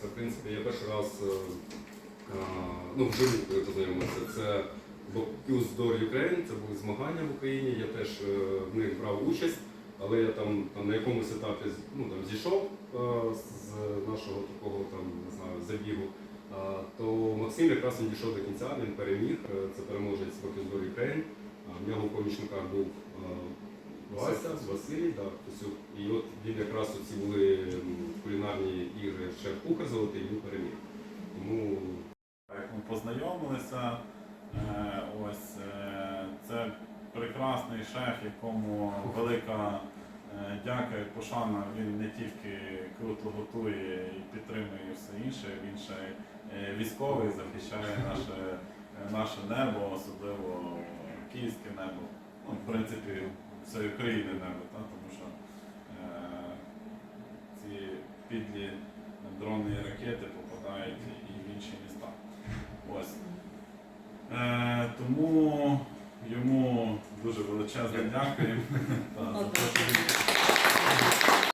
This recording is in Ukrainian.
Це, в принципі, я перший раз е, е, ну, вживу познайомився. Це Bocuse d'Or Ukraine, це були змагання в Україні. Я теж е, в них брав участь, але я там, там на якомусь етапі ну, там, зійшов з нашого такого там, не знаю, забігу. То Максим якраз він дійшов до кінця, він переміг. Це переможець Bocuse d'Or Ukraine. В нього в помічниках був Вася, Василій, да, Косюк. І от він якраз оці були м, кулінарні ігри шеф-кухар золотий, він переміг. Тому Як ми познайомилися, е, ось е, це прекрасний шеф, якому велика е, дяка і пошана. Він не тільки круто готує і підтримує все інше, він ще військовий, захищає наше, наше небо, особливо київське небо. Ну, в принципі, всієї України небо, та, тому що ці підлі дрони і ракети попадають і в інші міста. Ось. Е, тому йому дуже величезне дякую